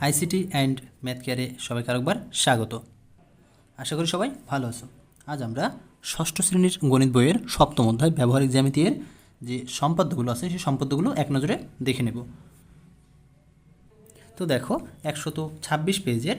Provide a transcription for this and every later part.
ICT and math কেয়ারে সবাইকে আরেকবার স্বাগত। আশা করি সবাই ভালো আছো। আজ আমরা ষষ্ঠ শ্রেণির গণিত বইয়ের সপ্তম অধ্যায় ব্যবহারিক জ্যামিতির যে সম্পাদ্যগুলো আছে, সেই সম্পাদ্যগুলো এক নজরে দেখে নেব। তো দেখো, একশত ছাব্বিশ পেজের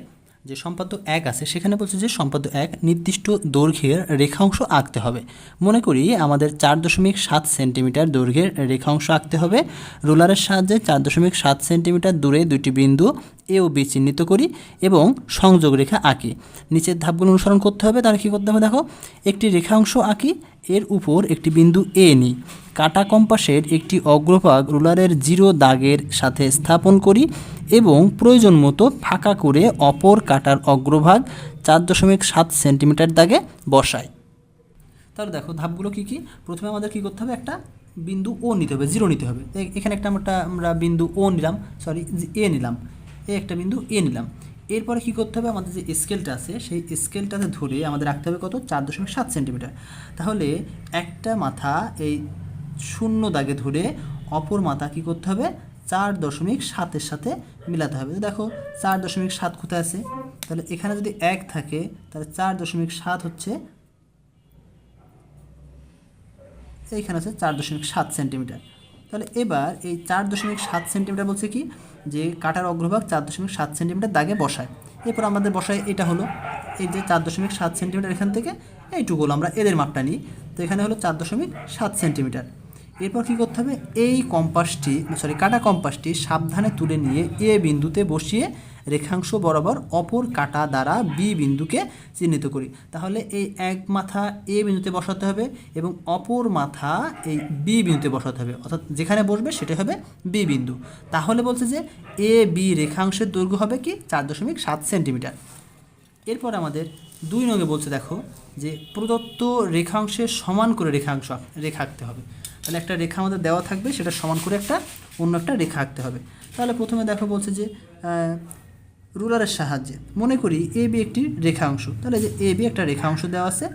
যে সম্পাদ্য এক আছে, সেখানে বলছে যে সম্পাদ্য এক নির্দিষ্ট দৈর্ঘ্যের রেখাংশ আঁকতে হবে। মনে করি আমাদের চার দশমিক সাত সেন্টিমিটার দৈর্ঘ্যের রেখাংশ আঁকতে হবে। রুলারের সাহায্যে চার দশমিক সাত সেন্টিমিটার দূরে দুটি বিন্দু এ ও বি চিহ্নিত করি এবং সংযোগ রেখা আঁকি। নিচের ধাপগুলো অনুসরণ করতে হবে, তাহলে কী করতে হবে দেখো? একটি রেখাংশ আঁকি, এর উপর একটি বিন্দু এ নিই। কাটা কম্পাসের একটি অগ্রভাগ রুলারের জিরো দাগের সাথে স্থাপন করি। এবং প্রয়োজন মতো ফাঁকা করে অপর কাটার অগ্রভাগ চার দশমিক সাত সেন্টিমিটার দাগে বসাই তাহলে দেখো ধাপগুলো কী কী? প্রথমে আমাদের কী করতে হবে? একটা বিন্দু ও নিতে হবে জিরো নিতে হবে। এখানে একটা আমরা আমরা বিন্দু ও নিলাম সরি এ নিলাম। এ একটা বিন্দু এ নিলাম। এরপরে কী করতে হবে? আমাদের যে স্কেলটা আছে, সেই স্কেলটাতে ধরে আমাদের রাখতে হবে কত? চার দশমিক সাত সেন্টিমিটার। তাহলে একটা মাথা এই শূন্য দাগে ধরে অপর মাথা কী করতে হবে? চার দশমিক সাতের সাথে মিলাতে হবে। দেখো, চার দশমিক সাত কোথায় আছে? তাহলে এখানে যদি এক থাকে, তাহলে চার দশমিক সাত হচ্ছে এইখানে আছে চার দশমিক সাত সেন্টিমিটার। তাহলে এবার এই চার দশমিক সাত সেন্টিমিটার বলছে কি? যে কাটার অগ্রভাগ চার দশমিক সাত সেন্টিমিটার দাগে বসায়। এরপর আমাদের বসায় এটা হলো। এই যে চার দশমিক সাত সেন্টিমিটার এখান থেকে এইটুকু হলো, আমরা এদের মাপটা নিই। তো এখানে হলো চার দশমিক সাত সেন্টিমিটার। এরপর কী করতে হবে? এই কম্পাসটি সরি কাটা কম্পাসটি সাবধানে তুলে নিয়ে এ বিন্দুতে বসিয়ে রেখাংশ বরাবর অপর কাটা দ্বারা বি বিন্দুকে চিহ্নিত করি। তাহলে এই এক মাথা এ বিন্দুতে বসাতে হবে এবং অপর মাথা এই বি বিন্দুতে বসাতে হবে। অর্থাৎ যেখানে বসবে সেটা হবে বি বিন্দু। তাহলে বলছে যে এ বি রেখাংশের দৈর্ঘ্য হবে কি? চার দশমিক সাত সেন্টিমিটার। এরপর আমাদের দুই নঙ্গে বলছে, দেখো, যে প্রদত্ত রেখাংশের সমান করে রেখাংশ রেখা হবে। তাহলে একটা রেখা আমাদের দেওয়া থাকবে, সেটা সমান করে একটা অন্য একটা রেখা আঁকতে হবে। তাহলে প্রথমে দেখো বলছে যে রুলারের সাহায্যে, মনে করি এ, বি একটি রেখাংশ তাহলে যে এ, বি একটা রেখাংশ দেওয়া আছে,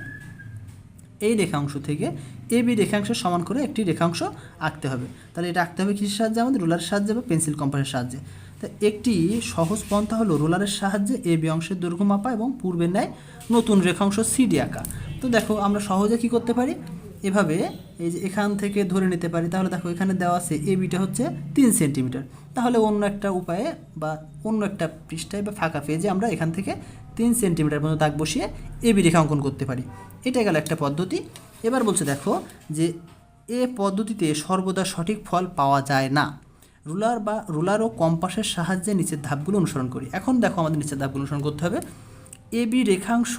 এই রেখাংশ থেকে এ, বি রেখাংশ সমান করে একটি রেখাংশ আঁকতে হবে। তাহলে এটা আঁকতে হবে কিসের সাহায্যে? আমাদের রুলারের সাহায্যে বা পেন্সিল কম্পাসের সাহায্যে। তা একটি সহজ পন্থা হলো রুলারের সাহায্যে এ, বি অংশের দৈর্ঘ্য মাপা এবং পূর্বের ন্যায় নতুন রেখাংশ সিডি আঁকা। তো দেখো আমরা সহজে কি করতে পারি? এভাবে এই যে এখান থেকে ধরে নিতে পারি, তাহলে দেখো এখানে দেওয়া আছে এ বিটা হচ্ছে তিন সেন্টিমিটার। তাহলে অন্য একটা উপায়ে বা অন্য একটা পৃষ্ঠায় বা ফাঁকা পেজে আমরা এখান থেকে তিন সেন্টিমিটার পর্যন্ত দাগ বসিয়ে এ বি রেখা অঙ্কন করতে পারি। এটা গেল একটা পদ্ধতি। এবার বলছে দেখো যে এ পদ্ধতিতে সর্বদা সঠিক ফল পাওয়া যায় না। রুলার বা রুলার ও কম্পাসের সাহায্যে নিচের ধাপগুলো অনুসরণ করি। এখন দেখো আমাদের নিচের ধাপগুলো অনুসরণ করতে হবে। এ বি রেখাংশ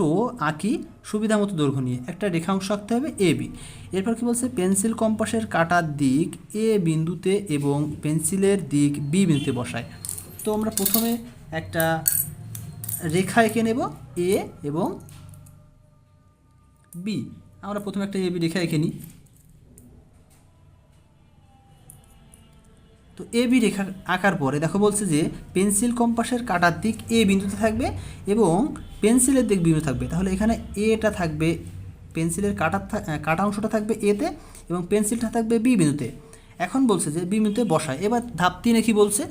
আঁকি সুবিধা মতো দৈর্ঘ্য নিয়ে। একটা রেখাংশ আঁকতে হবে এ বি এরপর কি বলছে? পেন্সিল কম্পাসের কাটার দিক এ বিন্দুতে এবং পেন্সিলের দিক বি বিন্দুতে বসায়। তো আমরা প্রথমে একটা রেখা এঁকে নেব এ এবং বি আমরা প্রথমে একটা এ বি রেখা এঁকে নিই। তো এ বি রেখা আঁকার পরে দেখো বলছে যে পেন্সিল কম্পাসের কাটার দিক এ বিন্দুতে থাকবে এবং পেন্সিলের দিক বিন্দু থাকবে। তাহলে এখানে এটা থাকবে, পেন্সিলের কাটার কাটা অংশটা থাকবে এতে এবং পেন্সিলটা থাকবে বি বিন্দুতে। এখন বলছে যে বি বিন্দুতে বসায়। এবার ধাপ তিনে কি বলছে?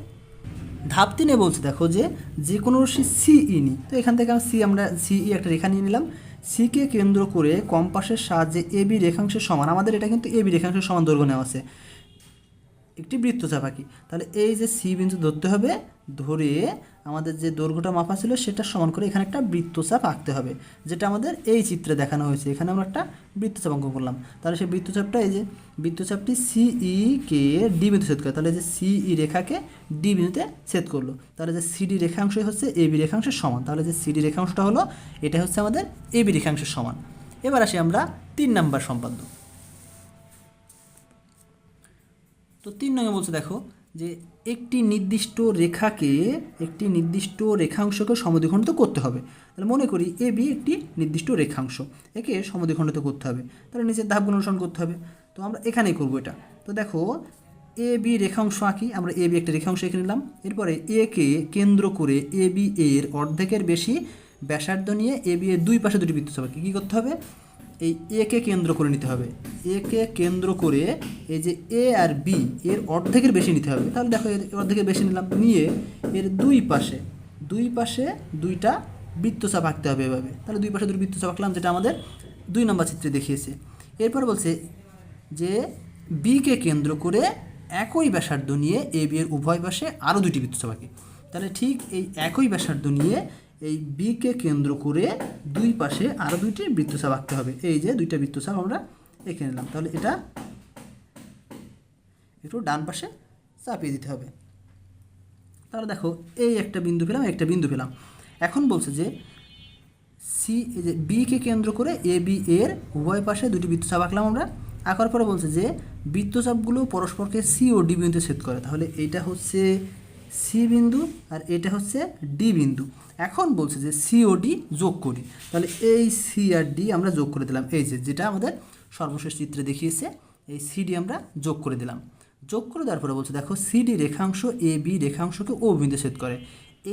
ধাপ তিনে বলছে দেখো যে যে কোনো রশ্মি সিই নি। তো এখান থেকে আমরা সি, আমরা সিই একটা রেখা নিয়ে নিলাম। সিকে কেন্দ্র করে কম্পাসের সাহায্যে এ বি রেখাংশের সমান, আমাদের এটা কিন্তু এ বি রেখাংশের সমান দৈর্ঘ্য নেওয়া আছে। একটি বৃত্তচাপ আঁকি তাহলে এই যে সি বিন্দু ধরতে হবে, ধরে আমাদের যে দৈর্ঘ্যটা মাপা ছিল সেটা সমান করে এখানে একটা বৃত্তচাপ আঁকতে হবে, যেটা আমাদের এই চিত্রে দেখানো হয়েছে। এখানে আমরা একটা বৃত্তচাপ অঙ্কন করলাম। তাহলে সেই বৃত্তচাপটা এই যে বৃত্তচাপটি সিই কে ডি বিন্দু ছেদ করে, তাহলে যে সিই রেখাকে ডি বিন্দুতে ছেদ করল। তাহলে যে সিডি রেখাংশ হচ্ছে এ বি রেখাংশের সমান। তাহলে যে সিডি রেখাংশটা হলো, এটা হচ্ছে আমাদের এ বি রেখাংশের সমান। এবার আসি আমরা তিন নাম্বার সম্পাদ্য। তো তিন নম্বর বলছে, দেখো, যে একটি নির্দিষ্ট রেখাকে একটি নির্দিষ্ট রেখাংশকে সমদ্বিখণ্ডিত করতে হবে। তাহলে মনে করি এ, বি একটি নির্দিষ্ট রেখাংশ, একে সমদ্বিখণ্ডিত করতে হবে। তাহলে নিচের ধাপগুলো অনুসরণ করতে হবে। তো আমরা এখানেই করব এটা। তো দেখো, এ, বি রেখাংশ আঁকি, আমরা এ, বি একটা রেখাংশ এঁকে নিলাম। এরপরে এ কে কেন্দ্র করে এ, বি এর অর্ধেকের বেশি ব্যাসার্ধ নিয়ে এ, বি এর দুই পাশে দুটি বৃত্তচাপ আঁকি কী করতে হবে? এই এ কে কেন্দ্র করে নিতে হবে। এ কে কেন্দ্র করে এই যে এ আর বি এর অর্ধেকের বেশি নিতে হবে। তাহলে দেখো এর অর্ধেকের বেশি নিলাম। নিয়ে এর দুই পাশে দুই পাশে দুইটা বৃত্তচাপ আঁকতে হবে এভাবে। তাহলে দুই পাশে দুই বৃত্তচাপ আঁকলাম, যেটা আমাদের দুই নম্বর চিত্রে দেখিয়েছে। এরপর বলছে যে বিকে কেন্দ্র করে একই ব্যাসার্ধ নিয়ে এ বি এর উভয় পাশে আরও দুইটি বৃত্তচাপ আঁকি। তাহলে ঠিক এই একই ব্যাসার্ধ নিয়ে এই বিকে কেন্দ্র করে দুই পাশে আরও দুইটি বৃত্তচাপ আঁকতে হবে। এই যে দুইটা বৃত্তচাপ আমরা এঁকে নিলাম। তাহলে এটা একটু ডান পাশে চাপিয়ে দিতে হবে। তাহলে দেখো, এই একটা বিন্দু পেলাম, একটা বিন্দু পেলাম। এখন বলছে যে সি যে বিকে কেন্দ্র করে এ বি এর উভয় পাশে দুটি বৃত্তচাপ আঁকলাম আমরা। আঁকার পরে বলছে যে বৃত্তচাপগুলো পরস্পরকে সি ও ডি বিন্দুতে ছেদ করে। তাহলে এইটা হচ্ছে সি বিন্দু আর এটা হচ্ছে ডি বিন্দু। এখন বলছে যে সি ও ডি যোগ করি। তাহলে এই সি আর ডি আমরা যোগ করে দিলাম। এই যে, যেটা আমাদের সর্বশেষ চিত্রে দেখিয়েছে, এই সিডি আমরা যোগ করে দিলাম। যোগ করে দেওয়ার পরে বলছে, দেখো সিডি রেখাংশ এ বি রেখাংশকে ও বিন্দু ছেদ করে।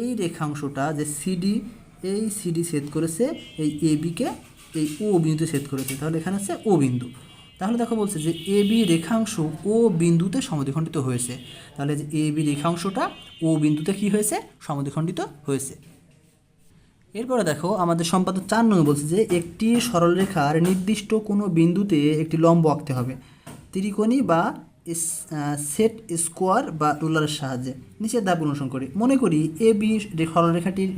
এই রেখাংশটা যে সিডি এই সিডি ছেদ করেছে, এই এ বিকে এই ও বিন্দুতে ছেদ করেছে। তাহলে এখানে আছে ও বিন্দু। তাহলে দেখো বলছে যে এ, বি রেখাংশ ও বিন্দুতে সমদ্বিখণ্ডিত হয়েছে। তাহলে যে এ, বি রেখাংশটা ও বিন্দুতে কি হয়েছে? সমদ্বিখণ্ডিত হয়েছে। এরপরে দেখো আমাদের সম্পাদক চার নং বলছে যে একটি সরলরেখার নির্দিষ্ট কোনো বিন্দুতে একটি লম্ব আঁকতে হবে। ত্রিকোণী বা সেট স্কোয়ার বা রুলারের সাহায্যে। নিচের ধাপ অনুসরণ করি। মনে করি এ, বি সরলরেখাটির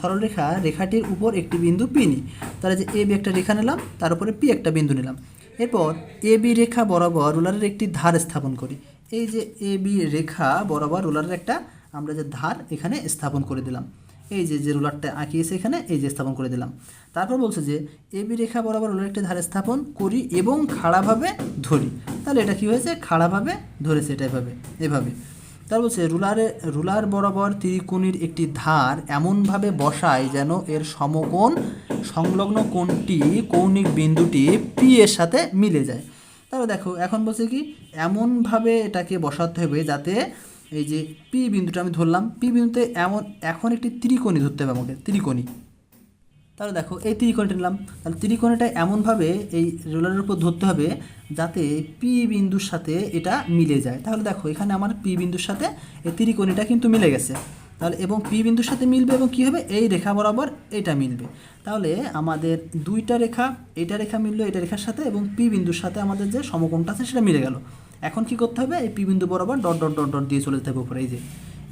সরলরেখা রেখাটির উপর একটি বিন্দু পি নিই তাহলে যে এ, বি একটা রেখা নিলাম, তার উপরে পি একটা বিন্দু নিলাম। এরপর এ বি রেখা বরাবর রুলারের একটি ধার স্থাপন করি। এই যে এ বি রেখা বরাবর রুলারের একটা আমরা যে ধার এখানে স্থাপন করে দিলাম। এই যে যে রুলারটা আঁকিয়েছে এখানে, এই যে স্থাপন করে দিলাম। তারপর বলছে যে, এ বি রেখা বরাবর রুলার একটি ধার স্থাপন করি এবং খাড়াভাবে ধরি। তাহলে এটা কি হয়েছে? খাড়াভাবে ধরেছে এটা এভাবে এভাবে। তার বলছে, রুলারে, রুলার বরাবর ত্রিকোণীর একটি ধার এমনভাবে বসায় যেন এর সমকোণ সংলগ্ন কোণটি কৌণিক বিন্দুটি পি এর সাথে মিলে যায়। তাহলে দেখো, এখন বলছে কি, এমনভাবে এটাকে বসাতে হবে যাতে এই যে পি বিন্দুটা আমি ধরলাম পি বিন্দুতে এমন, এখন একটি ত্রিকোণী ধরতে হবে আমাকে, ত্রিকোণী। তাহলে দেখো, এই ত্রিকোণীটা নিলাম। তাহলে ত্রিকোণীটা এমনভাবে এই রোলারের উপর ধরতে হবে যাতে পি বিন্দুর সাথে এটা মিলে যায়। তাহলে দেখো, এখানে আমার পি বিন্দুর সাথে এই ত্রিকোণীটা কিন্তু মিলে গেছে। তাহলে এবং পি বিন্দুর সাথে মিলবে এবং কী হবে? এই রেখা বরাবর এটা মিলবে। তাহলে আমাদের দুইটা রেখা, এটা রেখা মিললো এটা রেখার সাথে এবং পি বিন্দুর সাথে আমাদের যে সমকোণটা আছে সেটা মিলে গেল। এখন কি করতে হবে? এই পি বিন্দু বরাবর ডট ডট ডট ডট দিয়ে চলে যেতে হবে উপরে, এই যে।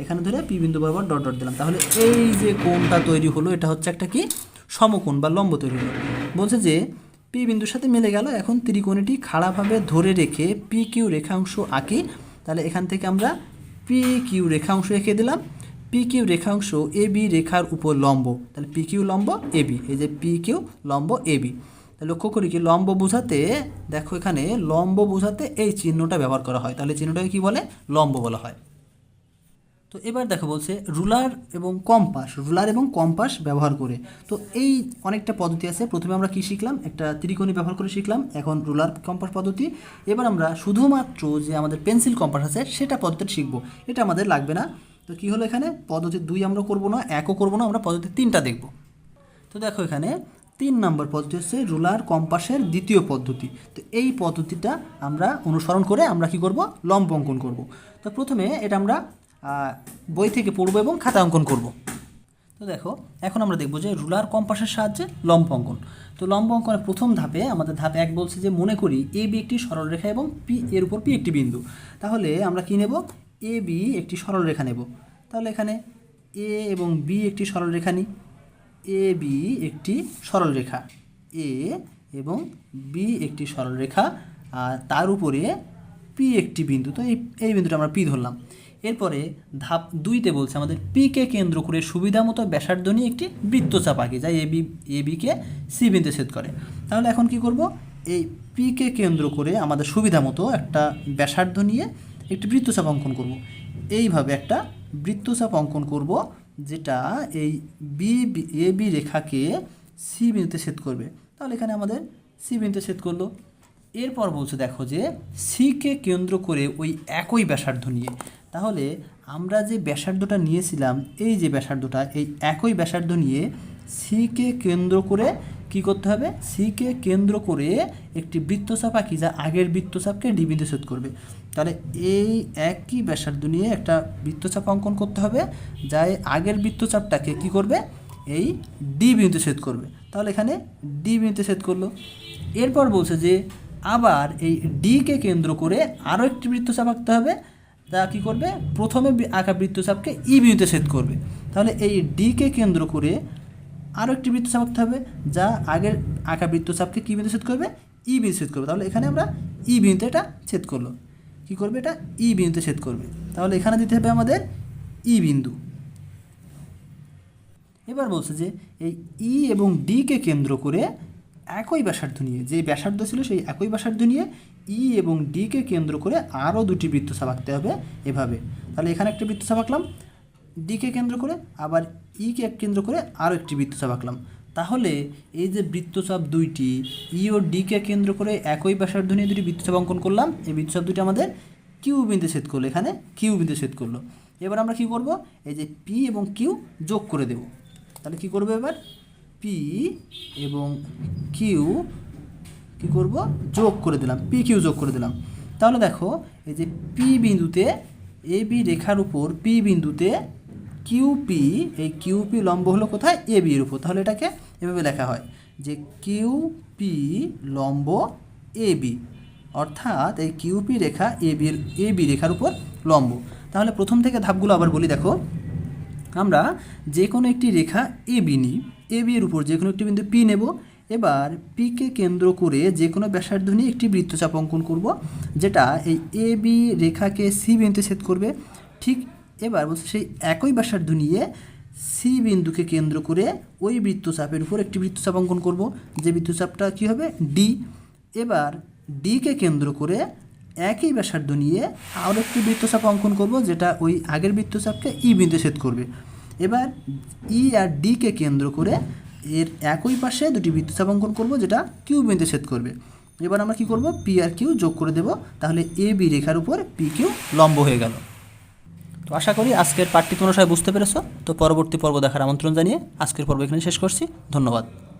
এখানে ধরে পি বিন্দু বরাবর ডট ডট দিলাম। তাহলে এই যে কোণটা তৈরি হলো, এটা হচ্ছে একটা কি? সমকোণ বা লম্ব তৈরি হলো বলছে যে, পি বিন্দুর সাথে মিলে গেল, এখন ত্রিকোণটি খাড়াভাবে ধরে রেখে পি কিউ রেখাংশ আঁকি। তাহলে এখান থেকে আমরা পি কিউ রেখাংশ এঁকে দিলাম। পি কিউ রেখাংশ এ বি রেখার উপর লম্ব। তাহলে পি কিউ লম্ব, এ বি। এই যে পি কিউ লম্ব, এ বি। তাহলে লক্ষ্য করি কি, লম্ব বোঝাতে, দেখো এখানে লম্ব বোঝাতে এই চিহ্নটা ব্যবহার করা হয়। তাহলে চিহ্নটাকে কি বলে? লম্ব বলা হয়। তো এবার দেখো বলছে রুলার এবং কম্পাস, রুলার এবং কম্পাস ব্যবহার করে। তো এই অনেকটা পদ্ধতি আছে। প্রথমে আমরা কি শিখলাম? একটা ত্রিকোণী ব্যবহার করে শিখলাম, এখন রুলার কম্পাস পদ্ধতি। এবার আমরা শুধুমাত্র যে আমাদের পেন্সিল কম্পাস আছে, সেটা পদ্ধতি শিখব। এটা আমাদের লাগবে না। তো কি হলো এখানে? পদ্ধতি দুই আমরা করব না, একও করব না, আমরা পদ্ধতি তিনটা দেখব। তো দেখো এখানে তিন নম্বর পদ্ধতি হচ্ছে রুলার কম্পাসের দ্বিতীয় পদ্ধতি। তো এই পদ্ধতিটা আমরা অনুসরণ করে আমরা কি করব? লম্ব অঙ্কন করব। তো প্রথমে এটা আমরা বই থেকে পড়ব এবং খাতা অঙ্কন করব। তো দেখো, এখন আমরা দেখব যে রুলার কম্পাসের সাহায্যে লম্ব অঙ্কন। তো লম্ব অঙ্কনের প্রথম ধাপে আমাদের ধাপ এক বলছে যে মনে করি এ বি একটি সরলরেখা এবং পি, এর উপর পি একটি বিন্দু। তাহলে আমরা কী নেব? এ বি একটি সরলরেখা নেব। তাহলে এখানে এ এবং বি একটি সরলরেখা নিই। এ বি একটি সরলরেখা। এ এবং বি একটি সরলরেখা। আর তার উপরে পি একটি বিন্দু। তো এই এই বিন্দুটা আমরা পি ধরলাম। এরপরে ধাপ দুইতে বলছে আমাদের পিকে কেন্দ্র করে সুবিধা মতো ব্যাসার্ধ নিয়ে একটি বৃত্তচাপ আঁকি যা এবি বি এ বিকে সি বিন্দু ছেদ করে। তাহলে এখন কি করব? এই পিকে কেন্দ্র করে আমাদের সুবিধা মতো একটা ব্যাসার্ধ নিয়ে একটি বৃত্তচাপ অঙ্কন করব। এইভাবে একটা বৃত্তচাপ অঙ্কন করব, যেটা এই বি এ বি রেখাকে সি বিন্দুতে ছেদ করবে। তাহলে এখানে আমাদের সি বিন্দুতে ছেদ করল। এরপর বলছে, দেখো যে, সিকে কেন্দ্র করে ওই একই ব্যাসার্ধ নিয়ে। তাহলে আমরা যে ব্যাসার্ধটা নিয়েছিলাম, এই যে ব্যাসার্ধটা, এই একই ব্যাসার্ধ নিয়ে সিকে কেন্দ্র করে কি করতে হবে? সিকে কেন্দ্র করে একটি বৃত্তচাপ আঁকি যা আগের বৃত্তচাপকে ডি বিন্দু ছেদ করবে। তাহলে এই একই ব্যাসার্ধ নিয়ে একটা বৃত্তচাপ অঙ্কন করতে হবে, যা আগের বৃত্তচাপটাকে কি করবে? এই ডি বিন্দুতে ছেদ করবে। তাহলে এখানে ডি বিন্দুতে ছেদ করল। এরপর বলছে যে আবার এই ডিকে কেন্দ্র করে আরও একটি বৃত্তচাপ আঁকতে হবে তা কী করবে? প্রথমে আঁকা বৃত্তচাপকে ই বিন্দুতে ছেদ করবে। তাহলে এই ডিকে কেন্দ্র করে আরও একটি বৃত্তচাপ আঁকতে হবে, যা আগের আঁকা বৃত্তচাপকে কী বিন্দু ছেদ করবে? ই বিন্দু ছেদ করবে। তাহলে এখানে আমরা ই বিন্দুতে এটা ছেদ করল। কী করবে এটা? ই বিন্দুতে ছেদ করবে। তাহলে এখানে দিতে হবে আমাদের ই বিন্দু। এবার বলছে যে এই ই এবং ডিকে কেন্দ্র করে একই ব্যাসার্ধ নিয়ে, যে ব্যাসার্ধ ছিল সেই একই ব্যাসার্ধ নিয়ে ই এবং ডিকে কেন্দ্র করে আরও দুটি বৃত্তচাপ আঁকতে হবে এভাবে। তাহলে এখানে একটা বৃত্তচাপ আঁকলাম ডিকে কেন্দ্র করে, আবার ইকে কেন্দ্র করে আরও একটি বৃত্তচাপ আঁকলাম। তাহলে এই যে বৃত্তচাপ দুইটি ই ও ডিকে কেন্দ্র করে একই ব্যাসার্ধ নিয়ে দুটি বৃত্তচাপ অঙ্কন করলাম, এই বৃত্তচাপ দুটি আমাদের কিউ বিন্দু ছেদ করল এখানে কিউ বিন্দু ছেদ করল। এবার আমরা কি করব? এই যে পি এবং কিউ যোগ করে দেব। তাহলে কি করব এবার? পি এবং কিউ কি করব? যোগ করে দিলাম পি কিউ যোগ করে দিলাম। তাহলে দেখো, এই যে পি বিন্দুতে এ বি রেখার উপর পি বিন্দুতে কিউপি এই কিউপি লম্ব হলো কোথায়? এ বি এর উপর। তাহলে এটাকে এভাবে লেখা হয় যে কিউপি লম্ব এ বি অর্থাৎ এই কিউপি রেখা এ বি এ বি রেখার উপর লম্ব। তাহলে প্রথম থেকে ধাপগুলো আবার বলি, দেখো। আমরা যে কোনো একটি রেখা এ বি নিই। এ বি এর উপর যে কোনো একটি বিন্দু পি নেব। এবার পিকে কেন্দ্র করে যে কোনো ব্যাসার্ধ নিয়ে একটি বৃত্তচাপ অঙ্কন করব, যেটা এই এ বি রেখাকে সি বিন্দুতে ছেদ করবে। ঠিক এবার বলছে সেই একই ব্যাসার্ধ নিয়ে সি বিন্দুকে কেন্দ্র করে ওই বৃত্তচাপের উপর একটি বৃত্তচাপ অঙ্কন করব, যে বৃত্তচাপটা কী হবে? ডি এবার ডিকে কেন্দ্র করে একই ব্যাসার্ধ নিয়ে আরও একটি বৃত্তচাপ অঙ্কন করব, যেটা ওই আগের বৃত্তচাপকে ই বিন্দু ছেদ করবে। এবার ই আর ডিকে কেন্দ্র করে এর একই পাশে দুটি বিদ্যুৎ স্থাপন করব, যেটা কিউ বিন্দু ছেদ করবে। এবার আমরা কি করব? পি আর কিউ যোগ করে দেব, তাহলে এ বি রেখার উপর পি কিউ লম্ব হয়ে গেল। তো আশা করি আজকের পাঠটি তোমরা সবাই বুঝতে পেরেছ। তো পরবর্তী পর্ব দেখার আমন্ত্রণ জানিয়ে আজকের পর্ব এখানে শেষ করছি। ধন্যবাদ।